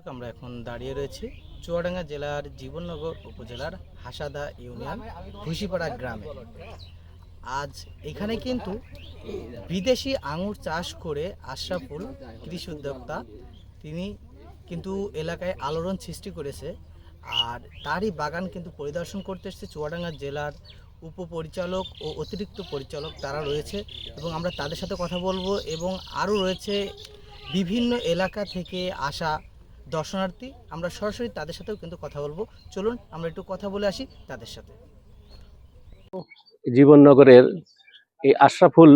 দর্শক আমরা এখন দাঁড়িয়ে রয়েছি চুয়াডাঙ্গা জেলার জীবননগর উপজেলার হাসাদা ইউনিয়ন খুশিপাড়া গ্রামে। আজ এখানে কিন্তু বিদেশি আঙুর চাষ করে আশরাফুল কৃষি উদ্যোক্তা, তিনি কিন্তু এলাকায় আলোড়ন সৃষ্টি করেছে আর তারই বাগান কিন্তু পরিদর্শন করতে এসেছে চুয়াডাঙ্গা জেলার উপপরিচালক ও অতিরিক্ত পরিচালক তারা রয়েছে এবং আমরা তাদের সাথে কথা বলব এবং আরও রয়েছে বিভিন্ন এলাকা থেকে আসা দর্শনার্থী, আমরা সরাসরি তাদের সাথেও কিন্তু কথা বলব। চলুন, আমরা একটু কথা বলে আসি তাদের সাথে। জীবননগরের এই আশরাফুল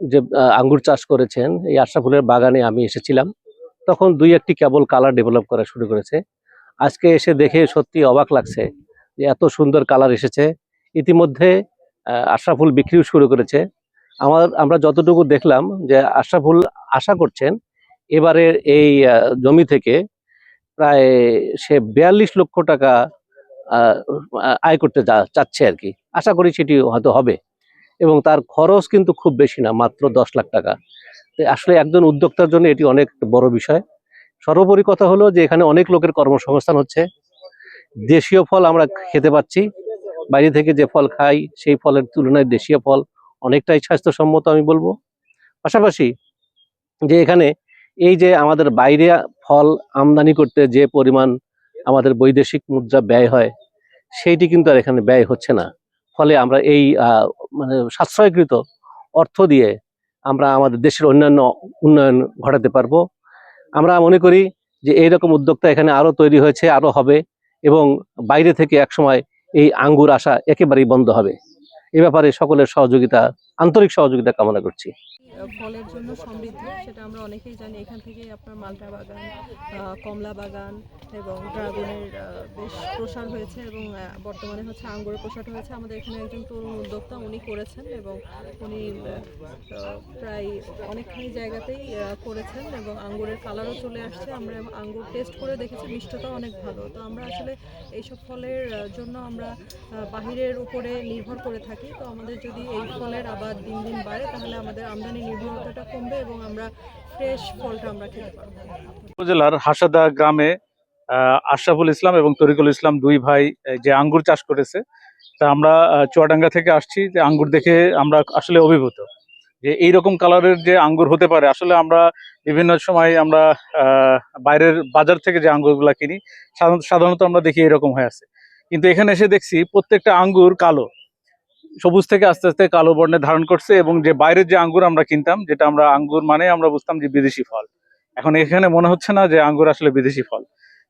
যে আঙ্গুর চাষ করেছেন, এই আশরাফুলের বাগানে আমি এসেছিলাম। তখন দুই একটি কেবল কালার ডেভেলপ করা শুরু করেছে। আজকে এসে দেখে সত্যি অবাক লাগছে যে, এত সুন্দর কালার এসেছে। ইতিমধ্যে আশরাফুল বিক্রিও শুরু করেছে। আমার, আমরা যতটুকু দেখলাম যে, আশরাফুল আশা করছেন এবারে এই জমি থেকে প্রায় সে বিয়াল্লিশ লক্ষ টাকা আয় করতে চাচ্ছে আর কি। আশা করি সেটি হয়তো হবে। এবং তার খরচ কিন্তু খুব বেশি না, মাত্র দশ লাখ টাকা। আসলে একজন উদ্যোক্তার জন্য এটি অনেক বড় বিষয়। সর্বোপরি কথা হলো যে এখানে অনেক লোকের কর্মসংস্থান হচ্ছে। দেশীয় ফল আমরা খেতে পাচ্ছি। বাইরে থেকে যে ফল খাই, সেই ফলের তুলনায় দেশীয় ফল অনেকটাই স্বাস্থ্যসম্মত আমি বলব। পাশাপাশি যে এখানে এই যে আমাদের বাইরে ফল আমদানি করতে যে পরিমাণ আমাদের বৈদেশিক মুদ্রা ব্যয় হয়, সেইটি কিন্তু আর এখানে ব্যয় হচ্ছে না। ফলে আমরা এই মানে সাশ্রয়কৃত অর্থ দিয়ে আমরা আমাদের দেশের অন্যান্য উন্নয়ন ঘটাতে পারব। আমরা মনে করি যে এইরকম উদ্যোক্তা এখানে আরও তৈরি হয়েছে আরও হবে এবং বাইরে থেকে একসময় এই আঙ্গুর আসা একেবারেই বন্ধ হবে। এ ব্যাপারে সকলের সহযোগিতা, আন্তরিক সহযোগিতা কামনা করছি। ফলের জন্য সমৃদ্ধ, সেটা আমরা অনেকেই জানি। এখান থেকে আপনার মালটা বাগান কমলা বাগান এবং ড্রাগনের বেশ প্রসার হয়েছে এবং বর্তমানে হচ্ছে আঙ্গুরের প্রসার হয়েছে। আমাদের এখানে একজন তরুণ উদ্যোক্তা উনি করেছেন এবং উনি প্রায় অনেকখানি জায়গাতেই করেছেন এবং আঙ্গুরের কালারও চলে আসছে। আমরা আঙ্গুর টেস্ট করে দেখেছি মিষ্টতা অনেক ভালো। তো আমরা আসলে এইসব ফলের জন্য আমরা বাহিরের উপরে নির্ভর করে থাকি। তো আমাদের যদি এই ফলের আবার দিন দিন বাড়ে, তাহলে আমাদের আমদানি নির্ভরতাটা কমবে এবং আমরা ফ্রেশ ফলটা আমরা খেতে পারব। উপজেলার হাসাদা গ্রামে আশরাফুল ইসলাম এবং তরিকুল ইসলাম দুই ভাই যে আঙ্গুর চাষ করেছে, তা আমরা চুয়াডাঙ্গা থেকে আসছি, যে আঙ্গুর দেখে আমরা আসলে অভিভূত। যে এইরকম কালারের যে আঙ্গুর হতে পারে, আসলে আমরা বিভিন্ন সময় আমরা বাইরের বাজার থেকে যে আঙ্গুরগুলা কিনি সাধারণত আমরা দেখি এরকম হয়ে আছে। কিন্তু এখানে এসে দেখছি প্রত্যেকটা আঙ্গুর কালো। সবুজ থেকে আস্তে আস্তে কালো বর্ণে ধারণ করছে এবং যে বাইরের যে আঙ্গুর আমরা কিনতাম, যেটা আমরা আঙ্গুর মানে আমরা বুঝতাম যে বিদেশি ফল। এখন এখানে মনে হচ্ছে না যে আঙ্গুর আসলে বিদেশি ফল।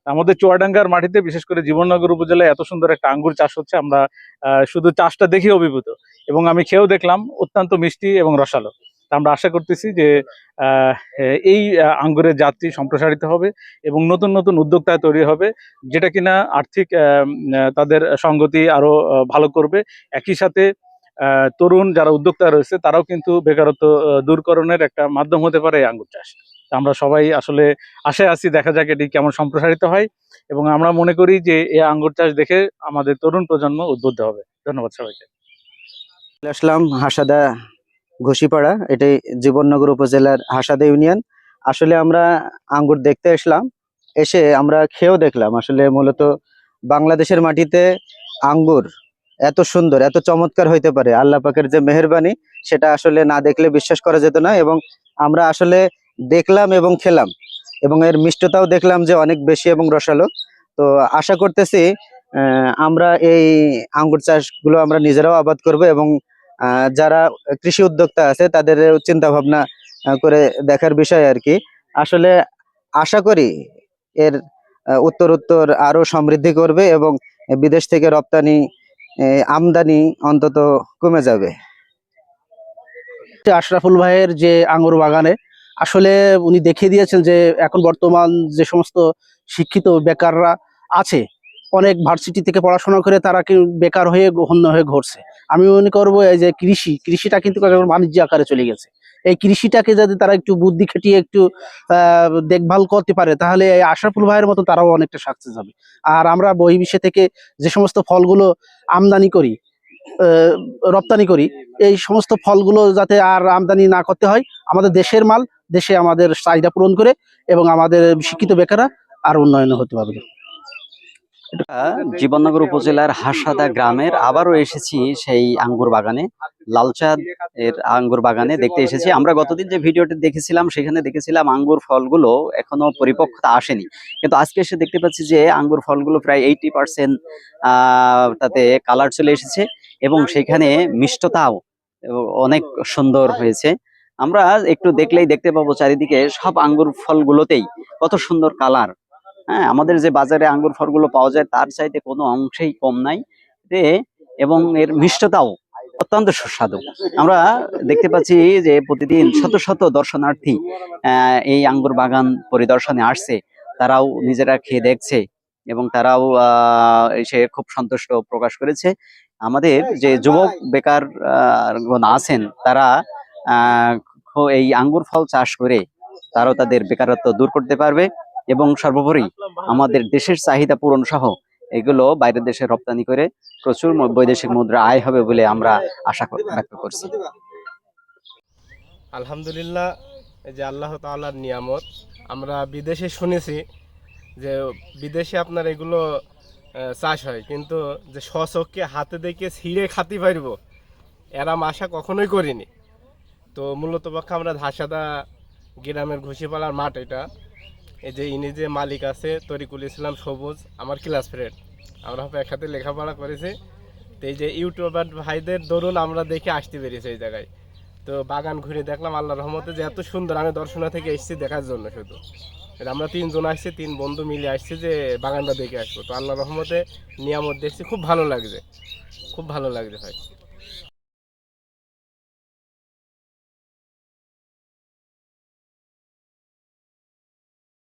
আমাদের চুয়াডাঙ্গার মাটিতে, বিশেষ করে জীবননগর উপজেলায় এত সুন্দর একটা আঙ্গুর চাষ হচ্ছে, আমরা শুধু চাষটা দেখে অভিভূত। এবং আমি খেয়েও দেখলাম, অত্যন্ত মিষ্টি এবং রসালো। তা আমরা আশা করতেছি যে এই আঙ্গুরের জাতটি সম্প্রসারিত হবে এবং নতুন নতুন উদ্যোক্তা তৈরি হবে যেটা কিনা আর্থিক তাদের সঙ্গতি আরও আহ, ভালো করবে। একই সাথে তরুণ যারা উদ্যোক্তা রয়েছে তারাও কিন্তু বেকারত্ব দূরকরণের একটা মাধ্যম হতে পারে আঙ্গুর চাষ। আমরা সবাই আসলে আশায় আছি দেখা যাক এটি কেমন সম্প্রসারিত হয় এবং আমরা মনে করি যে এই আঙ্গুর চাষ দেখে আমাদের তরুণ প্রজন্ম উদ্বুদ্ধ হবে। ধন্যবাদ সবাইকে। আসলাম হাসাদা ঘুষিপাড়া, এটি জীবননগর উপজেলার হাসাদা ইউনিয়ন। আসলে আমরা আঙ্গুর দেখতে আসলাম, এসে আমরা খেয়েও দেখলাম। আসলে মূলত বাংলাদেশের মাটিতে আঙ্গুর এত সুন্দর, এত চমৎকার হইতে পারে। আল্লাহ পাকের যে মেহেরবানি, সেটা আসলে না দেখলে বিশ্বাস করা যেত না এবং আমরা আসলে দেখলাম এবং খেলাম। এবং এর মিষ্টতাও দেখলাম যে অনেক বেশি এবং রসালো। তো আশা করতেছি আমরা এই আঙ্গুর চাষগুলো আমরা নিজেরাও আবাদ করব এবং যারা কৃষি উদ্যোক্তা আছে, তাদের চিন্তা ভাবনা করে দেখার বিষয় আর কি। আসলে আশা করি এর উত্তর উত্তর আরও সমৃদ্ধি করবে এবং বিদেশ থেকে রপ্তানি আমদানি অন্তত কমে যাবে। আশরাফুল ভাইয়ের যে আঙুর বাগানে, আসলে উনি দেখিয়ে দিয়েছেন যে এখন বর্তমান যে সমস্ত শিক্ষিত বেকাররা আছে অনেক ভার্সিটি থেকে পড়াশোনা করে তারা বেকার হয়ে হন্য হয়ে ঘুরছে। আমি মনে করব এই যে কৃষি, কৃষিটা কিন্তু বাণিজ্য আকারে চলে গেছে। এই কৃষিটাকে যদি তারা একটু বুদ্ধি খেটিয়ে একটু দেখভাল করতে পারে, তাহলে এই আশরাফুল ভাইয়ের মতো তারাও অনেকটা সাকসেস হবে। আর আমরা বহির্বিশ্বে থেকে যে সমস্ত ফলগুলো আমদানি করি রপ্তানি করি, এই সমস্ত ফলগুলো যাতে আর আমদানি না করতে হয়, আমাদের দেশের মাল, দেশে আমাদের চাহিদা পূরণ করে এবং আমাদের শিক্ষিত বেকাররা আর উন্নয়ন হতে পারবে। জীবননগর উপজেলার হাসাদা গ্রামের আবারও এসেছি সেই আঙ্গুর বাগানে, লালচাঁদ এর আঙ্গুর বাগানে দেখতে এসেছি। আমরা গতদিন যে ভিডিওটি দেখেছিলাম, সেখানে দেখেছিলাম আঙ্গুর ফলগুলো এখনও পরিপক্কতা আসেনি। কিন্তু আজকে এসে দেখতে পাচ্ছি যে আঙ্গুর ফলগুলো প্রায় এইটি পার্সেন্ট তাতে কালার চলে এসেছে এবং সেখানে মিষ্টতাও অনেক সুন্দর হয়েছে। আমরা একটু দেখলেই দেখতে পাবো চারিদিকে সব আঙ্গুর ফলগুলোতেই কত সুন্দর কালার হ্যাঁ আমাদের যে বাজারে আঙ্গুর ফলগুলো পাওয়া যায়, তার চাইতে কোনো অংশেই কম নাই। এতে এবং এর মিষ্টতাও অত্যন্ত সুস্বাদু। আমরা দেখতে পাচ্ছি যে প্রতিদিন শত শত দর্শনার্থী এই আঙ্গুর বাগান পরিদর্শনে আসছে। তারাও নিজেরা খেয়ে দেখছে এবং তারাও এসে খুব সন্তুষ্ট প্রকাশ করেছে। আমাদের যে যুবক বেকার আছেন, তারা এই আঙ্গুর ফল চাষ করে তারাও তাদের বেকারত্ব দূর করতে পারবে। এবং সর্বোপরি আমাদের দেশের চাহিদা পূরণ সহ এগুলো বাইরের দেশে রপ্তানি করে প্রচুর বৈদেশিক মুদ্রা আয় হবে বলে আমরা আশা ব্যক্ত করছি। আলহামদুলিল্লাহ যে আল্লাহ তাআলার নিয়ামত, আমরা বিদেশে শুনেছি যে বিদেশে আপনার এগুলো চাষ হয়, কিন্তু যে স্বচক্ষে হাতে দেখে ছিঁড়ে খাতে পারব এরাম আশা কখনোই করিনি। তো মূলত পক্ষে আমরা ধাসাদা গ্রামের ঘুষিপালার মাঠ এটা। এই যে ইনি যে মালিক আছে, তরিকুল ইসলাম সবুজ, আমার ক্লাস ফ্রেন্ড আমরা একসাথে লেখাপড়া করেছি। তো এই যে ইউটিউবার ভাইদের দরুন আমরা দেখে আসতে পেরেছি এই জায়গায়। তো বাগান ঘুরে দেখলাম আল্লাহ রহমতে যে এত সুন্দর, আমি দর্শনা থেকে এসেছি দেখার জন্য শুধু। আমরা তিনজন আসছি, তিন বন্ধু মিলে আসছি যে বাগানটা দেখে আসব। তো আল্লাহ রহমতে নিয়ামত দেখছি খুব ভালো লাগছে। খুব ভালো লাগছে ভাই।